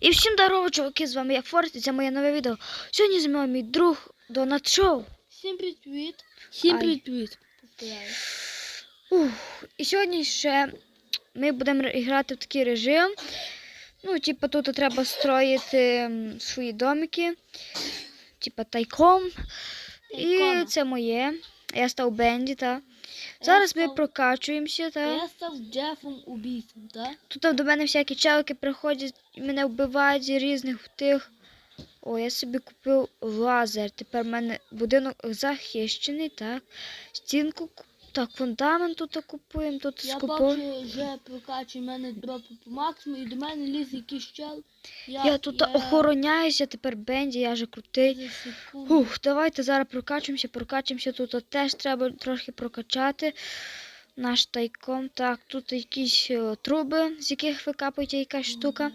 І всім здорово, чуваки, з вами я Форті, це моє нове відео. Сьогодні зі мною мій друг Донат Шоу. Всім привіт. Всім привіт. Ух, і сьогодні ще ми будемо грати в такий режим. Ну, типу, тут треба строїти свої домики, типу тайком. І це моє. Я став Бенді, так. Зараз ми прокачуємося, так. Я став Джефом убійцем, так? Тут до мене всякі челики приходять, і мене вбивають з різних тих. О, я собі купив лазер. Тепер в мене будинок захищений, так. Стінку, ку- так, фундамент тут купуємо, тут Я бачу, вже прокачує мене дропи по максимуму, і до мене ліз якийсь чел. Я, Я тут охороняюся, тепер Бенді, я же крутий. Ух, давайте зараз прокачуємося, прокачуємося. Тут теж треба трохи прокачати наш тайком. Так, тут якісь е, труби, з яких викапується якась штука.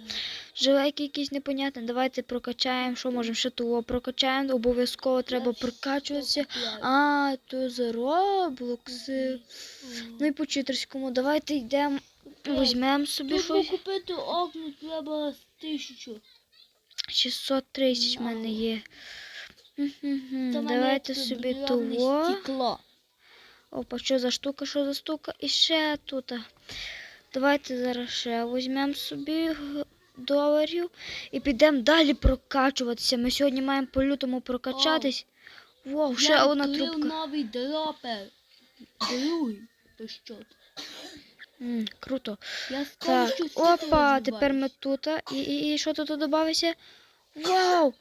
Жилейки якісь непонятні. Давайте прокачаємо. Що можемо ще того прокачаємо. Обов'язково треба прокачуватися. А, то за Роблокси. Ну і по читерському. Давайте йдемо, візьмемо собі Тут щось. купити окна треба тисячу. 630 в мене є. Давайте собі того. Опа, що за штука, що за штука? І ще тут. Давайте зараз ще візьмемо собі доларів і підемо далі прокачуватися. Ми сьогодні маємо по лютому прокачатись. Вау, ще Я одна трубка. новий дропер. Другий. То що? М, круто. Я скажу, Так, що опа, тепер ми тут. І, і, і що тут додався? Вау!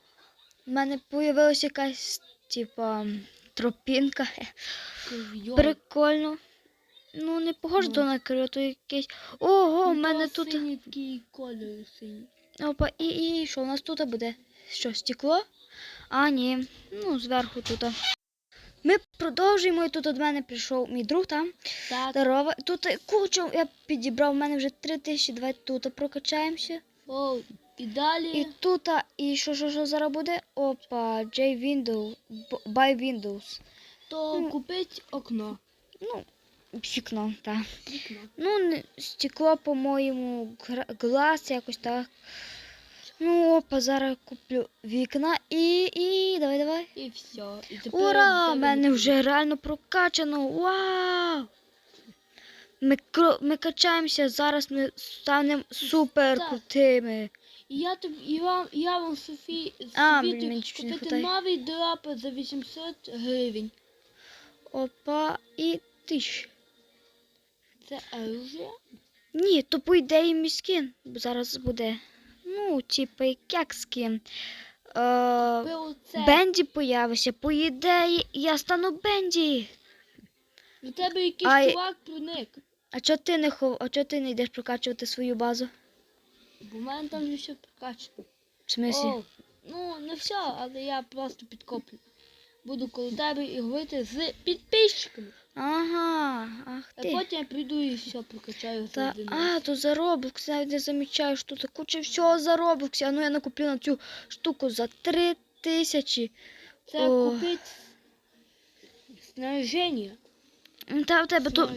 У мене з'явилася якась, типа, тропінка. Ковйон. Прикольно. Ну, не похоже Ну. до накрию, то якесь. Ого, у Ну, мене тут. Синій такий кольор синій. Опа, і, і що у нас тут буде? Що, стекло? А, ні. Ну, зверху тут. Ми продовжуємо, і тут до мене прийшов мій друг там. Так, Здорово. Тут кучу я підібрав, у мене вже 3000, давайте тут прокачаємося. о, і далі. І тут, і що, що, що зараз буде? Опа, J Windows, Buy Windows. То ну. купить окно. Ну, вікно, так. Вікно. Ну, не, стекло, по-моєму, глаз якось так. Ну, опа, зараз куплю вікна і, і, давай, давай. І все. І тепер Ура! в У мене вже реально прокачано. Вау! Ми, ми качаємося, зараз ми станемо супер крутими. І я тобі, і вам, я вам Софі, А, блін, мені чуть не купити хватає. новий дропер за 800 гривень. Опа, і тиш. Це оружие? Ні, то по ідеї мій скін зараз буде. Ну, типу, як скін. Е, оце. Бенді появиться. По ідеї, я стану Бенді. До тебе якийсь Ай. чувак проник. А чого ти не хов... а чого ти не йдеш прокачувати свою базу? Бо в мене там вже все прокачано. В смислі? О, ну, не все, але я просто підкоплю. Буду коло тебе і говорити з підписчиками. Ага, ах А потім я прийду і все прокачаю за Та, один а, раз. то за Roblox, навіть не замічаю, що тут куча всього за Roblox. А ну я накуплю на цю штуку за три тисячі. Це о. купить снаряження. Та в тебе то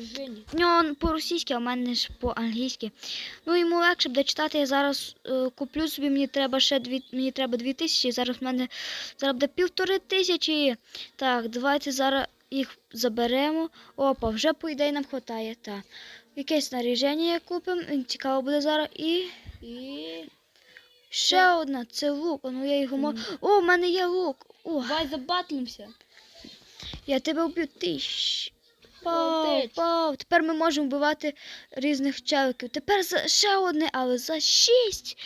в нього по-російськи, а в мене ж по-англійськи. Ну йому легше буде читати. Я зараз е, куплю собі, мені треба ще дві, мені треба дві тисячі. Зараз в мене зараз буде півтори тисячі. Так, давайте зараз їх заберемо. Опа, вже по ідеї нам вистачає. Так. Якесь снаряження купимо. Цікаво буде зараз. І І ще одна, це лук. Ну я його можу. Мгм. О, в мене є лук. О, давай забатлимося. я тебе вб'ю. Тиш. Пав, пау. Тепер ми можемо вбивати різних челиків. Тепер за ще одне, але за шість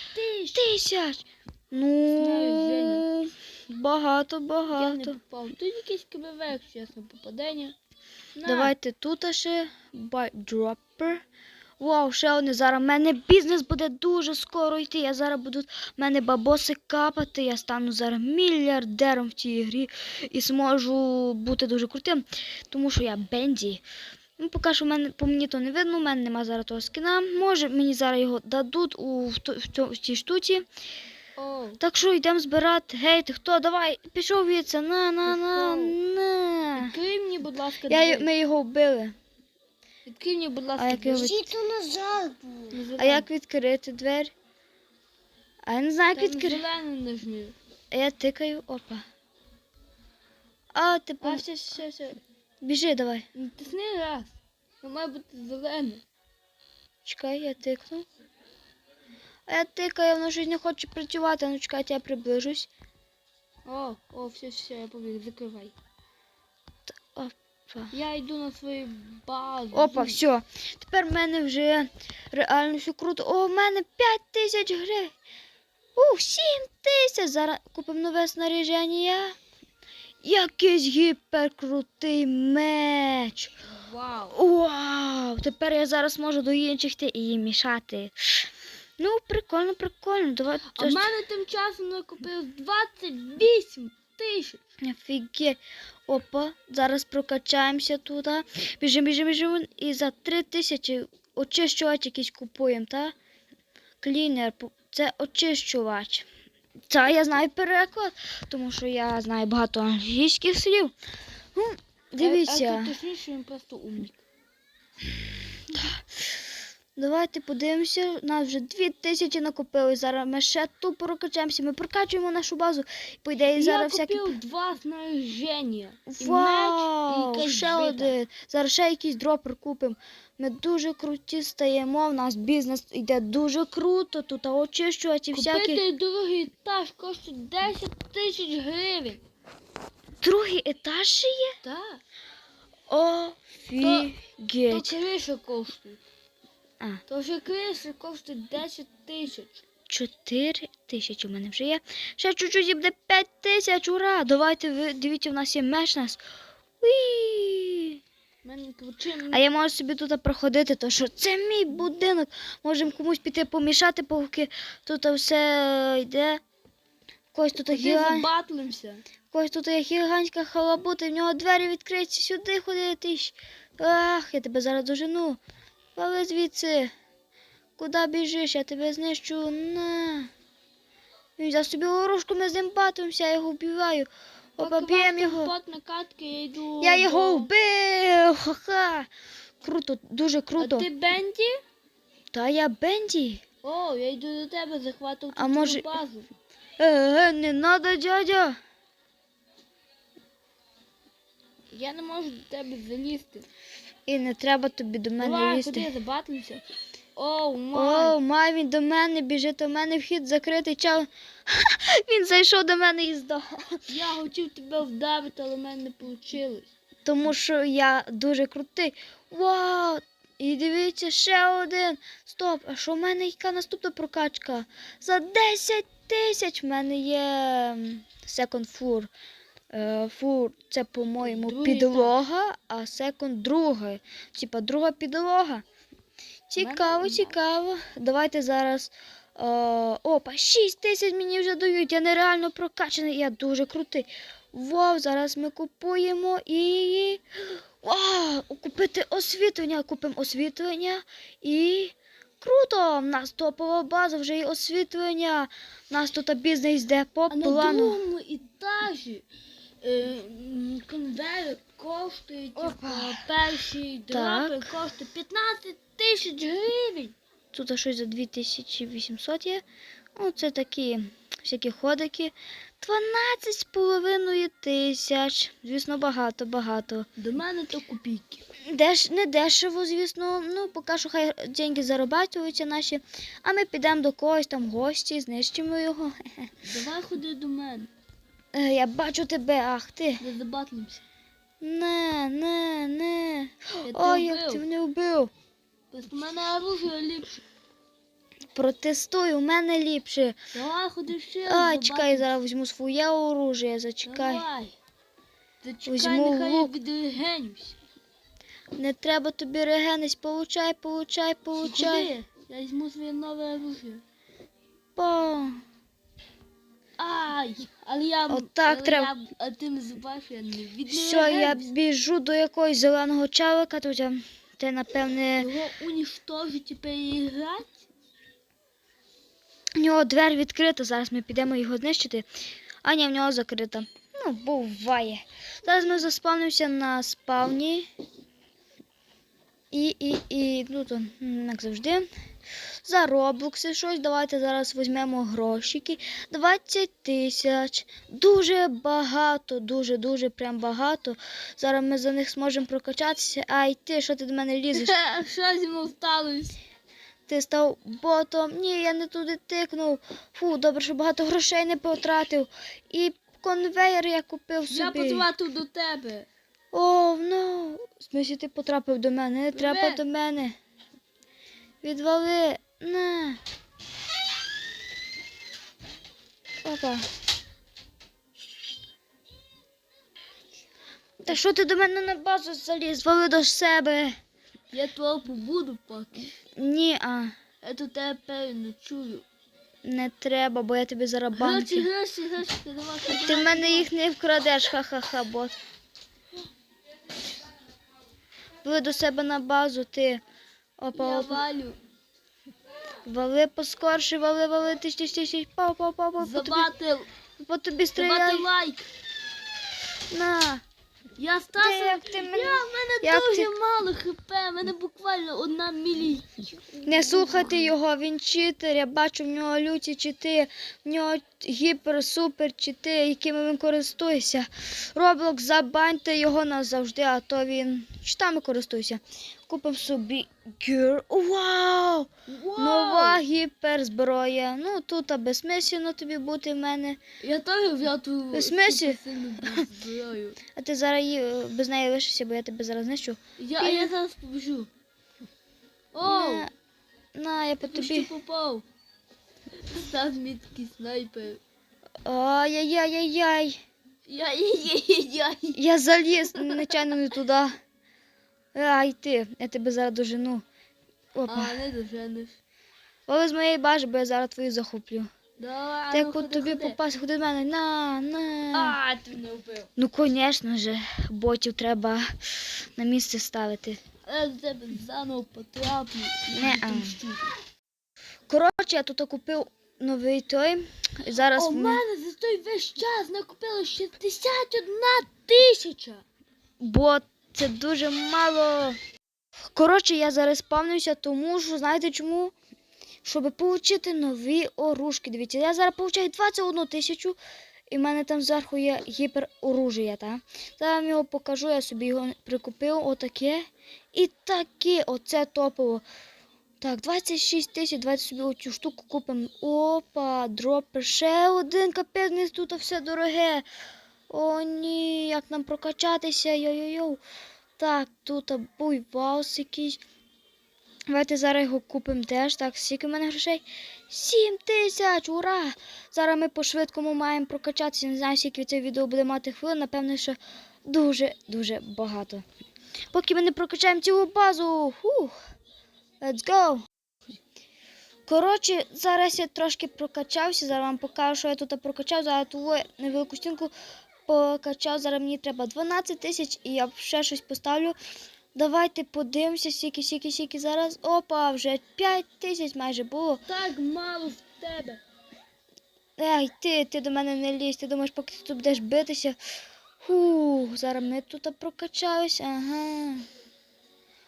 тисяч. Ну, Снаряження. багато, Я не багато. попав. Тут якийсь КБВ, чесно, попадення. На. Давайте тут ще байдропер. Вау, ще одне. Зараз в мене бізнес буде дуже скоро йти. Я зараз буду в мене бабоси капати. Я стану зараз мільярдером в цій грі і зможу бути дуже крутим, тому що я Бенді. Ну, поки що мене по мені то не видно, у мене нема зараз того скіна. Може, мені зараз його дадуть у в, в, в цій штуці. О, Так що йдемо збирати. Гей, ти хто? Давай, пішов віце. На, на, на, на. відкрий мені, будь ласка, Я, ми його вбили. Відкрий мені, будь А ласка, як його двері. від- Не А як відкрити двері? А я не знаю, як Там відкрити. зелену нажми. Я тикаю, опа. А, ти А, все, все, все. біжи давай. Ну, Тисни раз. Воно має бути зелене. Чекай, я тикну. А я тикаю, воно щось не хоче працювати. Ну чекайте, я приближусь. О, о, все, все, я побіг, закривай. Опа. Я йду на свою базу. Опа, все. Тепер в мене вже реально все круто. О, в мене 5 тисяч гривень. У, 7 тисяч. Зараз купимо нове снаряження. Якийсь гіперкрутий меч. Вау. Вау! Тепер я зараз можу до інших і їм мішати. Ну, прикольно, прикольно. Давай. А в мене тим часом накопилось 28 тисяч. Офігеть. Опа, зараз прокачаємося туди. Біжимо, біжимо, біжимо. І за 3 тисячі очищувач якийсь купуємо, та? Клінер, це очищувач. Та я знаю переклад, тому що я знаю багато англійських слів. Ну, А, а дивіться. тут точніше він просто умник. Давайте подивимося. У нас вже 2000 накопили. Зараз ми ще тут прокачаємося. Ми прокачуємо нашу базу. По ідеї, зараз всякі. купив два снаряження. І меч, і Вау! Ще один. Зараз ще якийсь дропер купимо. Ми дуже круті стаємо. У нас бізнес йде дуже круто. Тут очищувати всякі. Купити другий етаж коштує 10 тисяч гривень. Другий етаж ще є? Так. То Офігеть. криша коштує. А. То вже криша коштує 10 тисяч. 4 тисячі в мене вже є. Ще чуть-чуть і буде 5 тисяч. Ура! Давайте ви дивіться, у нас є меч нас. Уі! У. А я можу собі тут проходити, то що це мій будинок. Можемо комусь піти помішати, поки тут все йде. Когось тут гігант, когось тут є гігантська халабута, в нього двері відкриті, сюди ходи ти. ж. Ах, я тебе зараз дожену. Вали звідси. Куди біжиш? Я тебе знищу. На. Він взяв собі ворожку, ми з ним батимося, я його вбиваю. Опа, його. На катки, я йду. Я його вбив! Ха-ха! Круто, дуже круто. А ти Бенді? Та я Бенді. О, я йду до тебе захватувати А може- базу. Е, не надо, дядя. Я не можу до тебе залізти. І не треба тобі до мене Давай, лізти. куди забатлимся? Оу, май. О, май, він до мене біжить, у мене вхід закритий. Чав. Він зайшов до мене і здох. Я хотів тебе вдавити, але в мене не вийшло. Тому що я дуже крутий. Вау! І дивіться, ще один. Стоп, а що в мене яка наступна прокачка? За 10 тисяч в мене є floor. Е, Фур, це, по-моєму, підлога, а секунд друга. Типа друга підлога. Цікаво, цікаво. Давайте зараз. Е, опа, 6 тисяч мені вже дають. Я нереально прокачаний, я дуже крутий. Вау, зараз ми купуємо і. Вау! Купити освітлення. Купимо освітлення і. Круто! У нас топова база, вже є освітлення. У нас тут бізнес йде по плану. е, м, конвейер коштує, перший Так. дропер коштує 15 тисяч гривень. Тут щось за 2800 є. Ну, це такі всякі ходики. 12 з половиною тисяч. Звісно, багато, багато. До мене то копійки. Деш, не дешево, звісно. Ну, поки що хай деньги зарабатуються наші. А ми підемо до когось там в гості, знищимо його. Давай ходи до мене, Е, Я бачу тебе, ах ти. не забатлимся. Не, не, не. Я Ой, тебе як ти мене вбив. Просто в мене оружие ліпше. Протестуй, у мене ліпше. Давай ходи ще. А, забатлимся. чекай, зараз візьму своє оружие, зачекай. Давай. Зачекай, Візьму нехай я лук. відрегенюсь. Не треба тобі регенись, получай, получай, получай. Ходи, я візьму своє нове оружие. Па. Ай, але я... Отак але треба. Я, а ти не забачиш, я не відрегенюсь. Все, я біжу до якогось зеленого чалика, тут ти, напевне, Його уничтожить і переіграти? у нього двері відкрита, зараз ми підемо його знищити. А ні, в нього закрита. Ну, буває. Зараз ми заспавнимося на спавні. І, і, і, ну то, як завжди. За роблокси щось. Давайте зараз візьмемо грошики. 20 тисяч. Дуже багато, дуже, дуже прям багато. Зараз ми за них зможемо прокачатися. Ай ти, що ти до мене лізеш? Що зі мною сталося? Ти став ботом. Ні, я не туди тикнув. Фу, добре, що багато грошей не потратив. І конвейер я купив собі. Я позватив до тебе. О, ну. В смислі ти потрапив до мене. Не треба до мене. Відвали. На. Опа. Та що ти до мене на базу заліз? Вали до себе. Я твого побуду поки. Ні, а. Я тут тебе певно чую. Не треба, бо я тобі зараз Гроші, гроші, гроші, ти давай. Ти в мене їх не вкрадеш, ха-ха-ха, бот. Вали до себе на базу, ти. Опа, Я опа. валю. Вали поскорше, вали, вали, тиш, тиш, тиш, тиш. Пау, пау, пау, пау. Тобі, по тобі стріляй. лайк. На. Я Ти, як ти мене... Я, в мене як дуже ти- мало хп, в мене буквально одна мілі. Не слухайте його, він читер. Я бачу в нього люті чити, в нього гіпер, супер чити, якими він користується. Роблок, забаньте його назавжди, а то він читами користується. Купимо собі гір. Вау! Нова гіперзброя. Ну тут а безсмислено тобі бути в мене. Я теж взяв ту В смислі? зброю. А ти зараз її, е, без неї лишишся, бо я тебе зараз знищу. Я, а я зараз побіжу. Оу, На, на, я по тобі. що попав? Став мій такий снайпер. Ай-яй-яй-яй-яй. Я заліз нечайно не туди. Ай ти, я тебе зараз дожену. Опа. А, не доженеш. Вали з моєї бажі, бо я зараз твою захоплю. Давай, Так ну, от ходи, тобі ходи. попасти, ходи до мене. На, на. А, ти мене вбив. Ну, звісно ж, ботів треба на місце ставити. Я до тебе заново потраплю. і Не-а. Коротше, я тут купив новий той. І зараз У ми- мене за той весь час накопило 61 тисяча. бо це дуже мало. Коротше, я зараз спавнюся, тому що знаєте чому? Щоб отримати нові оружки. Дивіться, я зараз получаю 21 тисячу, і в мене там зверху є гіпероружія. Та? Зараз вам його покажу, я собі його прикупив, отаке. І таке, оце топово. Так, 26 тисяч, давайте собі оцю штуку купимо. Опа, дропер. Ще один капець, тут все дороге. О, ні, як нам прокачатися, йо-йо-йо. Так, тут буйваус якийсь. Давайте зараз його купимо теж. Так, скільки в мене грошей? 7 тисяч, ура! Зараз ми по-швидкому маємо прокачатися. Не знаю, скільки це відео буде мати хвилин, напевно, що дуже-дуже багато. Поки ми не прокачаємо цілу базу. Фух. Let's go. Коротше, зараз я трошки прокачався. Зараз вам покажу, що я тут прокачав. Зараз ту невелику стінку покачав. Зараз мені треба 12 тисяч і я ще щось поставлю. Давайте подивимося, скільки, скільки, скільки зараз. Опа, вже 5 тисяч майже було. Так мало в тебе. Ей, ти, ти до мене не лізь, ти думаєш, поки ти тут будеш битися. Фу, зараз ми тут прокачаюсь, ага.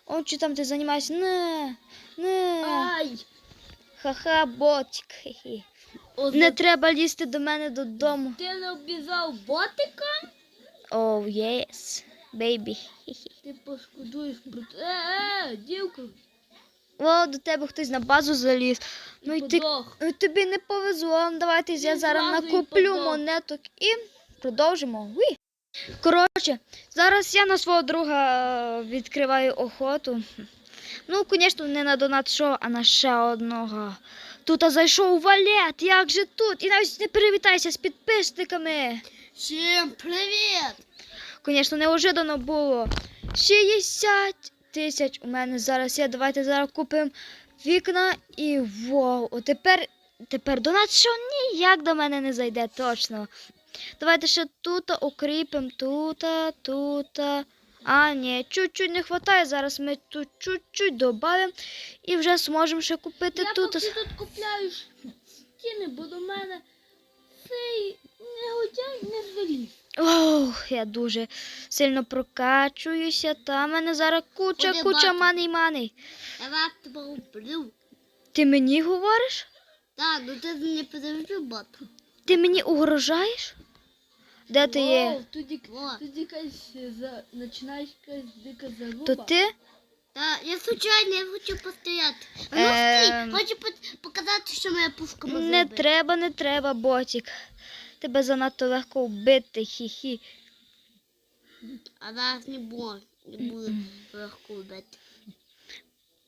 О, чи там ти займаєшся? Не, не. Ай! Ха-ха, ботик. хе-хе. Не треба лізти до мене додому. Ти не обізав ботика? Оу, єс, бейбі. Ти пошкодуєш про те. Е, е, дівка, О, до тебе хтось на базу заліз. Ну і ти тобі не повезло. Давайте я зараз накуплю монеток і продовжимо. Уі. Коротше, зараз я на свого друга е, відкриваю охоту. Ну, звісно, не на донат шоу, а на ще одного. Тут а, зайшов валет, як же тут? І навіть не привітайся з підписниками. Всім привіт! Звісно, неожиданно було. 60 тисяч у мене зараз є. Давайте зараз купимо вікна і вау. О, тепер, тепер донат що ніяк до мене не зайде, точно. Давайте ще тут укріпимо, тут, тут. А, ні, чуть-чуть не вистачає. Зараз ми тут чуть-чуть додамо і вже зможемо ще купити Я тут. поки тут купляю стіни, бо до мене цей негодяй не заліз. Ох, я дуже сильно прокачуюся. Та в мене зараз куча, Ходи, куча мани мани. Я вас тебе вбив. Ти мені говориш? Так, ну ти не подивився бота. Ти мені угрожаєш? Де ти є? Тут, якась е, починаєш якась дика заруба. То ти? Та я случайно я хочу постояти. А ну Ем. стій, хочу показати, що моя пушка може Не треба, не треба, ботик. Тебе занадто легко вбити, хі-хі. А нас не було. Не буде легко вбити.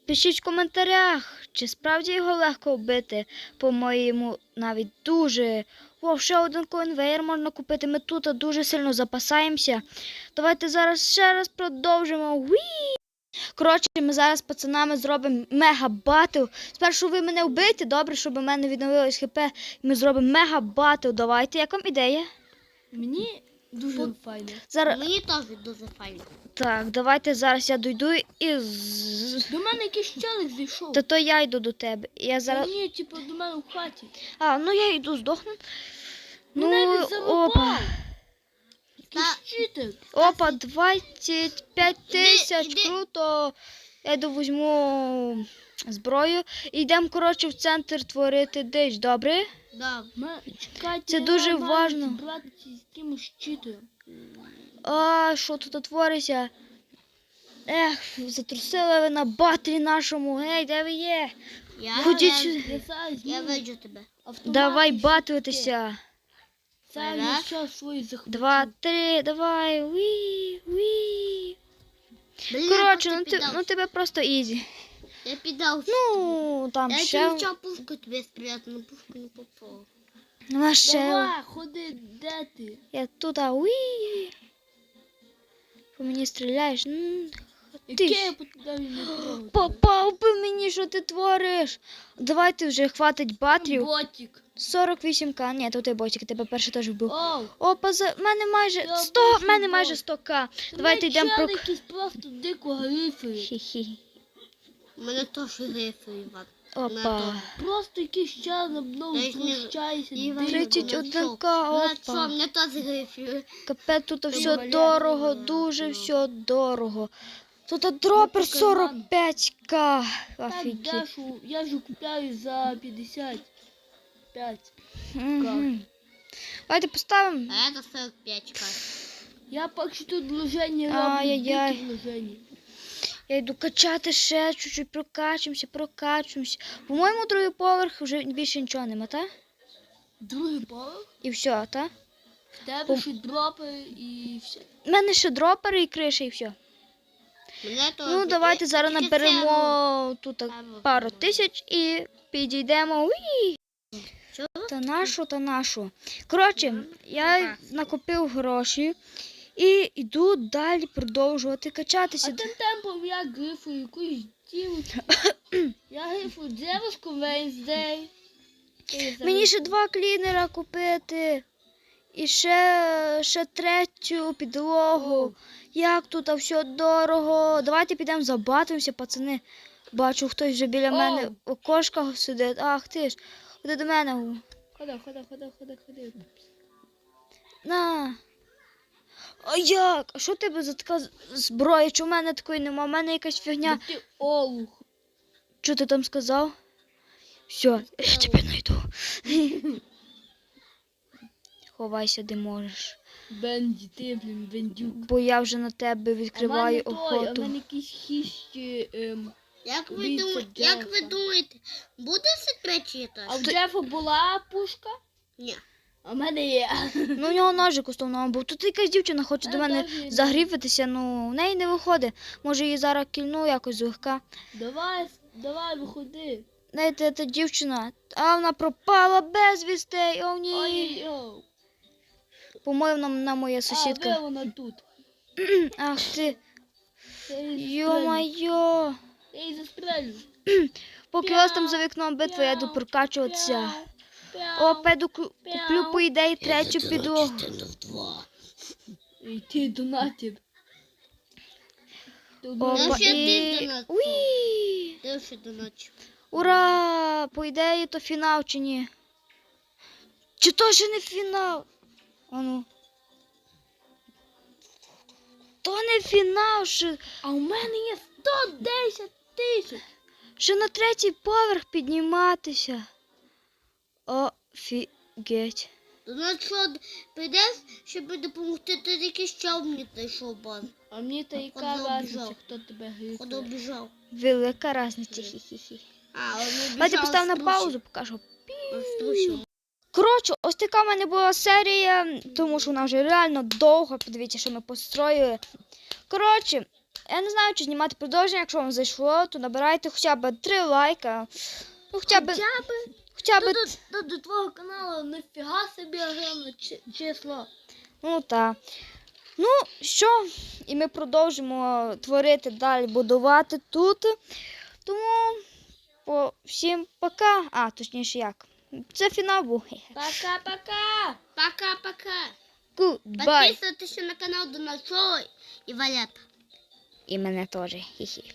Пишіть в коментарях, чи справді його легко вбити. По-моєму, навіть дуже. О, ще один конвейер можна купити. Ми тут дуже сильно запасаємося. Давайте зараз ще раз продовжимо. Уі! Коротше, ми зараз з пацанами зробимо мега батл. Спершу ви мене вбийте, добре, щоб у мене відновилось хп. Ми зробимо мега батл. Давайте, як вам ідея? Мені дуже файно. Зараз Мені теж дуже файно. так, давайте зараз я дойду і з. До мене якийсь челик зайшов. Та то я йду до тебе. Я зараз. Ні, типу, до мене в хаті. А, ну я йду здохну. Ну, Мене він опа. зарубав. Якийсь читер. Опа, 25 тисяч, іди. круто. Я йду візьму зброю. Йдемо, коротше, в центр творити дич, добре? Да. Чекайте, Це дуже важно. А, що тут твориться? Ех, затрусили ви на батлі нашому. Гей, де ви є? Я, Ходіть я, сюди. Я виджу тебе. автомат Давай і щитки. батлитися. Це я Раз. свої захватив. Два, три, давай. Уі, уі. Коротше, ну, ти, ну тебе просто ізі. Я піддав. Ну, там я ще. ще вчав пушку тобі спрятати, на пушку не попав. Ну, а ще. Давай, ходи, де ти? Я тут, а уі. По мені стріляєш. Ти ж- я і? Попав би мені, що ти твориш. Давайте вже хватить батрів. Ботик. 48к. Ні, то ти ботик, тебе перший теж вбив. Оу. Опа, за мене майже 100, мене майже 100к. Давайте йдемо про. Хі-хі. У мене теж грифи, Іван. Опа. Просто якийсь не- знущається. Іван, дико. 31к, Ну, що, опа. мене теж грифи. Капець, тут все дорого, дуже все дорого. Тут дропер Ну, покай нам. 45к. Так Офігеть. дешу, я ж купляю за 55. Мгм. Давайте поставимо. А это 45 к Я поки що тут вложення роблю, Ай-яй-яй. дикі вложення. Я йду качати ще чуть-чуть, прокачуємося, прокачуємося. По-моєму, другий поверх вже більше нічого нема, та? Другий поверх, І все, та? в тебе Пом- ще дропи і все. У мене ще дропери і криша, і все. Мене. Ну, давайте зараз наберемо тут так пару тисяч і підійдемо. Уї! Та нашу, та нашу. Коротше, я накопив гроші і йду далі продовжувати А качатися. тим темпом я грифую якусь дівчинку. я грифую дівчинку Венздей. Мені ще два клінера купити. І ще, ще третю підлогу. Як тут а все дорого. Давайте підемо забатимося, пацани. Бачу, хтось вже біля Оу. мене в окошках сидить. Ах ти ж. Ходи до мене. Хода, хода, хода, хода, хода. На. А як? А що в тебе за така зброя? Чи в мене такої нема? У мене якась фігня. Ти олух. Що ти там сказав? Все, я тебе знайду. Ховайся, де можеш. Бенді, ти, блін, бендюк. Бо я вже на тебе відкриваю а мене той, а в охоту. мене якісь хіщі. Ем. Як ви, думаєте, як ви думаєте, буде етаж? А в Джефа була пушка? Ні. А в мене є. Ну, у нього ножик основного був. Тут якась дівчина хоче до Мене теж загріватися, ну в неї не виходить. Може її зараз кільну якось злегка. Давай, давай, виходи. Знаєте, та дівчина, а вона пропала без вістей. О, ні. Ой-ой-ой. По-моєму, на, на моя А, де сусідка. вона тут? Ах ти, Я її застрелю. йо-майо. Я її застрелю. Поки у вас там за вікном битва, я йду прокачуватися. Пяу, О, пяу. куплю по ідеї третю підлогу. І ти донатив. Ти Опа, і... Уї! Ура! По ідеї то фінал чи ні? Чи то ще не фінал? А ну. То не фінал ще. А у мене є 110 тисяч. Ще на третій поверх підніматися. Офігеть. Ну що, прийдеш, щоб допомогти, ти тільки ще мені знайшов бан. А мені та яка Ходи, разниця, хто тебе гріє. Велика різниця. Хі-хі-хі. А, он обіжав. Давайте постав на паузу, покажу. Коротше, ось така в мене була серія, тому що вона вже реально довга. Подивіться, що ми построїли. Коротше, я не знаю, чи знімати продовження. Якщо вам зайшло, то набирайте хоча б 3 лайка. Ну, хоча б. Хоча б до, б. до, твого каналу нифіга собі огромне число. Ну так. Ну, що? І ми продовжимо творити далі, будувати тут. Тому по всім пока. А, точніше як. Це фінал був. Пока-пока! Пока-пока. Goodbye. Підписуйтесь на канал Донацовий і Валята. І мене теж. Хі-хі.